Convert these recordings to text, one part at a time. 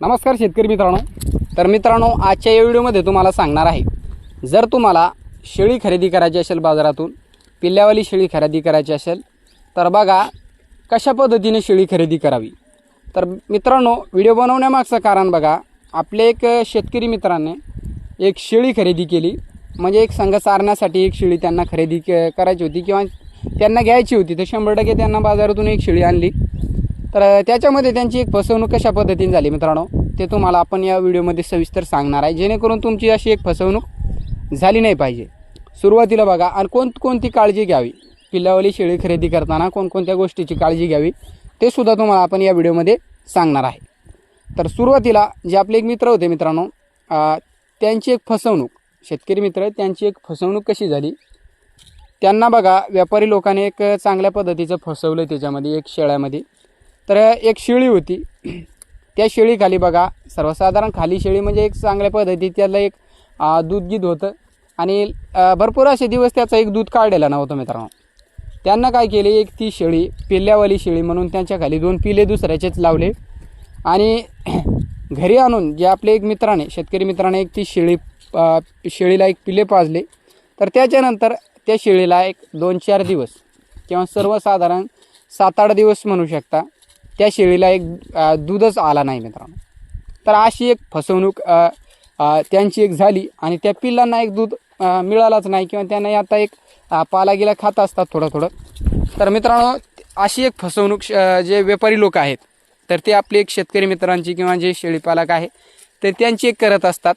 नमस्कार शेतकरी मित्रांनो. तर मित्रांनो आजच्या या व्हिडिओमध्ये तुम्हाला सांगणार आहे जर तुम्हाला शेळी खरेदी करायची असेल बाजारातून पिल्ल्यावाली शेळी खरेदी करायची असेल तर बघा कशा पद्धतीने शेळी खरेदी करावी. तर मित्रांनो व्हिडिओ बनवण्यामागचं कारण बघा आपले एक शेतकरी मित्राने एक शेळी खरेदी केली. म्हणजे एक संघ चारण्यासाठी एक शेळी त्यांना खरेदी क- करायची होती किंवा त्यांना घ्यायची होती. तर शंभर टक्के त्यांना बाजारातून एक शेळी आणली. तर त्याच्यामध्ये त्यांची एक फसवणूक कशा पद्धतीने झाली मित्रांनो? ते तुम्हाला आपण या व्हिडिओमध्ये सविस्तर सांगणार आहे. जेणेकरून तुमची अशी एक फसवणूक झाली नाही पाहिजे. सुरुवातीला बघा आणि कोणकोणती काळजी घ्यावी? पिल्लावली शेळी खरेदी करताना कोणकोणत्या गोष्टीची काळजी घ्यावी? ते सुद्धा तुम्हाला आपण या व्हिडिओमध्ये सांगणार आहे. तर सुरुवातीला जे आपले एक मित्र होते मित्रांनो त्यांची एक फसवणूक शेतकरी मित्र त्यांची एक फसवणूक कशी झाली? त्यांना बघा व्यापारी लोकांनी एक चांगल्या पद्धतीचं फसवलं त्याच्यामध्ये एक शेळ्यामध्ये. तर एक शेळी होती. त्या शेळीखाली बघा सर्वसाधारण खाली शेळी म्हणजे एक चांगल्या पद्धतीत त्याला एक दूध गीत होतं. आणि भरपूर असे दिवस त्याचं एक दूध काढलेलं नव्हतं मित्रांनो. त्यांना काय केले एक ती शेळी पिल्ल्यावाली शेळी म्हणून त्यांच्या खाली दोन पिले दुसऱ्याचेच लावले. आणि घरी आणून जे आपले एक मित्राने शेतकरी मित्राने एक ती शेळी शेळीला एक पिले पाजले. तर त्याच्यानंतर त्या शेळीला एक दोन चार दिवस किंवा सर्वसाधारण सात आठ दिवस म्हणू शकता. त्या शेळीला एक दूधच आला नाही मित्रांनो. तर अशी एक फसवणूक त्यांची एक झाली आणि त्या पिल्लांना एक दूध मिळालाच नाही किंवा त्यांना आता एक पाला गेला खात असतात थोडं थोडं. तर मित्रांनो अशी एक फसवणूक श- जे व्यापारी लोक आहेत तर ते आपले एक शेतकरी मित्रांची किंवा जे शेळीपालक आहे ते त्यांची एक करत असतात.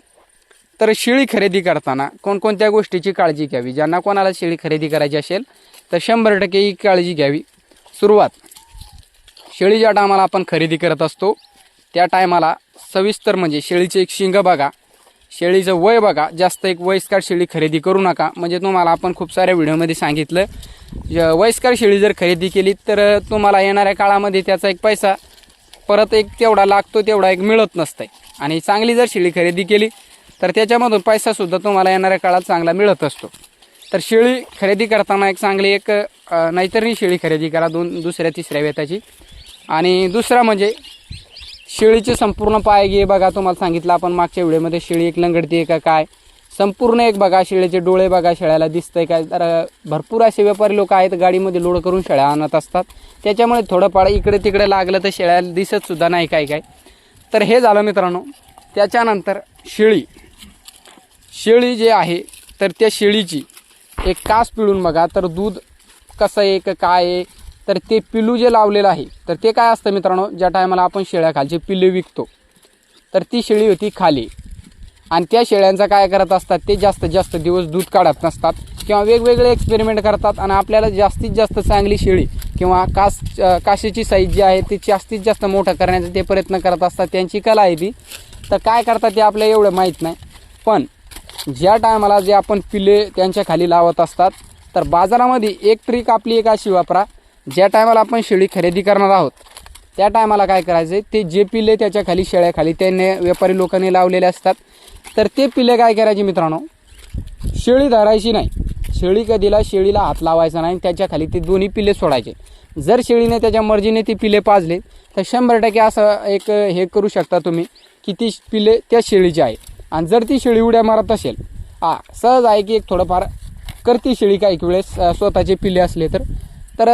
तर शेळी खरेदी करताना कोणकोणत्या गोष्टीची काळजी घ्यावी? ज्यांना कोणाला शेळी खरेदी करायची असेल तर शंभर टक्के ही काळजी घ्यावी. सुरुवात. शेळी ज्या टायमाला आपण खरेदी करत असतो. त्या टायमाला सविस्तर म्हणजे शेळीचे एक शिंग बघा. शेळीचं वय बघा. जास्त एक वयस्कर शेळी खरेदी करू नका. म्हणजे तुम्हाला आपण खूप साऱ्या व्हिडिओमध्ये सांगितलं. वयस्कर शेळी जर खरेदी केली तर तुम्हाला येणाऱ्या काळामध्ये त्याचा एक पैसा परत एक तेवढा लागतो तेवढा एक मिळत नसतंय. आणि चांगली जर शेळी खरेदी केली तर त्याच्यामधून पैसासुद्धा तुम्हाला येणाऱ्या काळात चांगला मिळत असतो. तर शेळी खरेदी करताना एक चांगली एक नाहीतरी शेळी खरेदी करा दोन दुसऱ्या तिसऱ्या वेताची आणि दुसरा म्हणजे शेळीचे संपूर्ण पाय घे बघा तुम्हाला सांगितलं आपण मागच्या व्हिडिओमध्ये शेळी एक लंगडते का काय? संपूर्ण एक बघा शेळीचे डोळे बघा शेळ्याला दिसतंय काय तर भरपूर असे व्यापारी लोक आहेत गाडीमध्ये लोड करून शेळ्या आणत असतात. त्याच्यामुळे थोडंफार इकडे तिकडे लागलं तर शेळ्याला दिसत सुद्धा नाही काय काय. तर हे झालं मित्रांनो. त्याच्यानंतर शेळी. शेळी जे आहे तर त्या शेळीची एक कास पिळून बघा तर दूध कसं आहे का काय आहे तर ते पिलू जे लावलेलं आहे तर ते काय असतं मित्रांनो? ज्या टायमाला आपण शेळ्याखालचे पिल्ले विकतो तर ती शेळी होती खाली. आणि त्या शेळ्यांचा काय करत असतात ते जास्त जास्त दिवस दूध काढत नसतात किंवा वेगवेगळे एक्सपेरिमेंट करतात आणि आपल्याला जास्तीत जास्त चांगली शेळी किंवा कास काशीची साईज जी आहे ती जास्तीत जास्त मोठं करण्याचा ते प्रयत्न करत असतात. त्यांची कला आहे ती. तर काय करतात ते आपल्याला एवढं माहीत नाही. पण ज्या टायमाला जे आपण पिल्ले त्यांच्या खाली लावत असतात तर बाजारामध्ये एक ट्रिक आपली एक अशी वापरा. ज्या टायमाला आपण शेळी खरेदी करणार आहोत त्या टायमाला काय करायचं ते जे पिल्ले त्याच्याखाली शेळ्याखाली त्याने व्यापारी लोकांनी लावलेले असतात. तर ते पिले काय करायचे मित्रांनो? शेळी धरायची नाही. शेळी कधीला शेळीला हात लावायचा नाही त्याच्याखाली ते दोन्ही पिले सोडायचे. जर शेळीने त्याच्या मर्जीने ती पिले पाजले तर शंभर टक्के असं एक हे करू शकता तुम्ही की ती पिल्ले त्या शेळीची आहे. आणि जर ती शेळी उड्या मारत असेल हा सहज आहे की एक थोडंफार करती शेळी काही वेळेस स्वतःचे पिले असले तर तर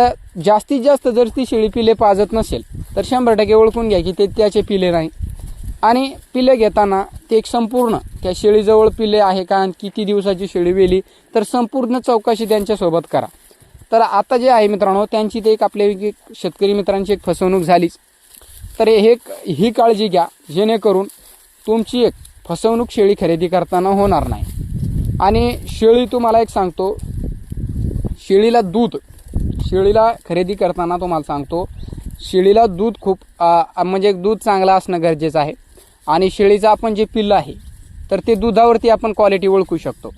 जास्तीत जास्त जर ती शेळी पिले पाजत नसेल तर शंभर टक्के ओळखून घ्या की ते त्याचे पिले नाही. आणि पिले घेताना ते एक संपूर्ण त्या शेळीजवळ पिले आहे का आणि किती दिवसाची शेळी वेली तर संपूर्ण चौकशी त्यांच्यासोबत करा. तर आता जे आहे मित्रांनो त्यांची ते एक आपल्या एक शेतकरी मित्रांची एक फसवणूक झालीच तर हे ही काळजी घ्या जेणेकरून तुमची एक फसवणूक शेळी खरेदी करताना होणार नाही. आणि शेळी तुम्हाला एक सांगतो शेळीला दूध शेळीला खरेदी करताना तुम्हाला सांगतो शेळीला दूध खूप म्हणजे दूध चांगलं असणं गरजेचं आहे. आणि शेळीचं आपण जे पिल्लं आहे तर ते दुधावरती आपण क्वालिटी ओळखू शकतो.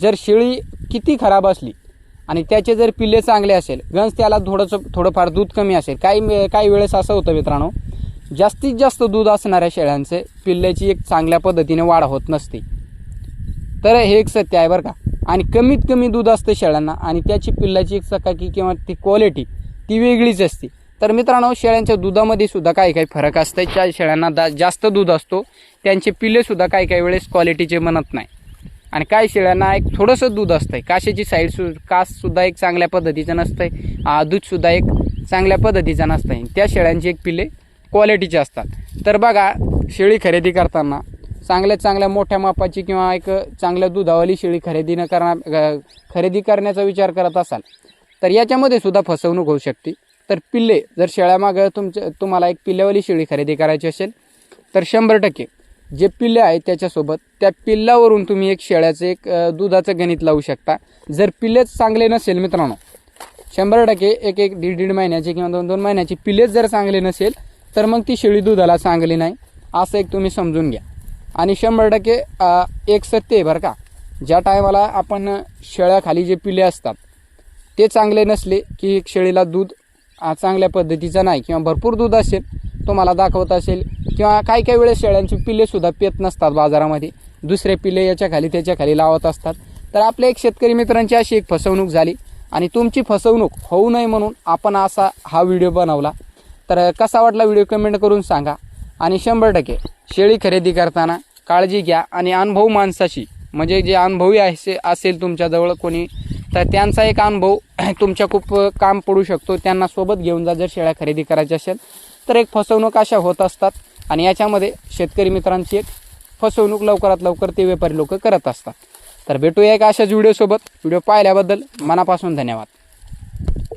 जर शेळी किती खराब असली आणि त्याचे जर पिल्ले चांगले असेल गंज त्याला थोडंसं थोडंफार दूध कमी असेल. काही काही वेळेस असं होतं मित्रांनो जास्तीत जास्त दूध असणाऱ्या शेळ्यांचे पिल्ल्याची एक चांगल्या पद्धतीने वाढ होत नसते. तर हे एक सत्य आहे बरं का. आणि कमीत कमी दूध असतं शेळ्यांना. आणि त्याची पिल्लाची एक चकाकी किंवा ती क्वालिटी ती वेगळीच असते. तर मित्रांनो शेळ्यांच्या दुधामध्ये सुद्धा काही काही फरक असतं. ज्या शेळ्यांना दा जास्त दूध असतो त्यांचे पिल्लेसुद्धा काही काही वेळेस क्वालिटीचे म्हणत नाही. आणि काही शेळ्यांना एक थोडंसं दूध असतंय. काशेची साईड सु काससुद्धा एक चांगल्या पद्धतीचं नसतंय. दूधसुद्धा एक चांगल्या पद्धतीचं नसतंय. त्या शेळ्यांची एक पिल्ले क्वालिटीचे असतात. तर बघा शेळी खरेदी करताना चांगल्या चांगल्या मोठ्या मापाची किंवा एक चांगल्या दुधावाली शेळी खरेदी न करणार खरेदी करण्याचा विचार करत असाल तर याच्यामध्ये सुद्धा फसवणूक होऊ शकते. तर पिल्ले जर शेळ्यामागं तुमच्या तुम्हाला एक पिल्ल्यावाली शेळी खरेदी करायची असेल तर शंभर टक्के जे पिल्ले आहेत त्याच्यासोबत त्या पिल्लावरून तुम्ही एक शेळ्याचं एक दुधाचं गणित लावू शकता. जर पिल्लेच चांगले नसेल मित्रांनो शंभर टक्के एक एक दीड दीड महिन्याची किंवा दोन दोन महिन्याची पिल्लेच जर चांगले नसेल तर मग ती शेळी दुधाला चांगली नाही. असं एक तुम्ही समजून घ्या. आणि शंभर टक्के एक सत्य आहे बरं का. ज्या टायमाला आपण शेळ्याखाली जे पिले असतात ते चांगले नसले की शेळीला दूध चांगल्या पद्धतीचं नाही किंवा भरपूर दूध असेल तुम्हाला दाखवत असेल किंवा काही काही वेळेस शेळ्यांची पिलेसुद्धा पेत नसतात बाजारामध्ये. दुसरे पिले याच्याखाली त्याच्याखाली लावत असतात. तर आपल्या एक शेतकरी मित्रांची अशी एक फसवणूक झाली आणि तुमची फसवणूक होऊ नये म्हणून आपण असा हा व्हिडिओ बनवला. तर कसा वाटला व्हिडिओ कमेंट करून सांगा आणि शंभर टक्के शेळी खरेदी करताना काळजी घ्या आणि अनुभव माणसाशी. म्हणजे जे अनुभवी असे असेल तुमच्याजवळ कोणी तर त्यांचा एक अनुभव तुमच्या खूप काम पडू शकतो. त्यांना सोबत घेऊन जा जर शेळ्या खरेदी करायच्या असेल तर एक फसवणूक अशा होत असतात. आणि याच्यामध्ये शेतकरी मित्रांची एक फसवणूक लवकरात लवकर ते व्यापारी लोक करत असतात. तर भेटूया एक अशाच व्हिडिओसोबत व्हिडिओ पाहिल्याबद्दल मनापासून धन्यवाद.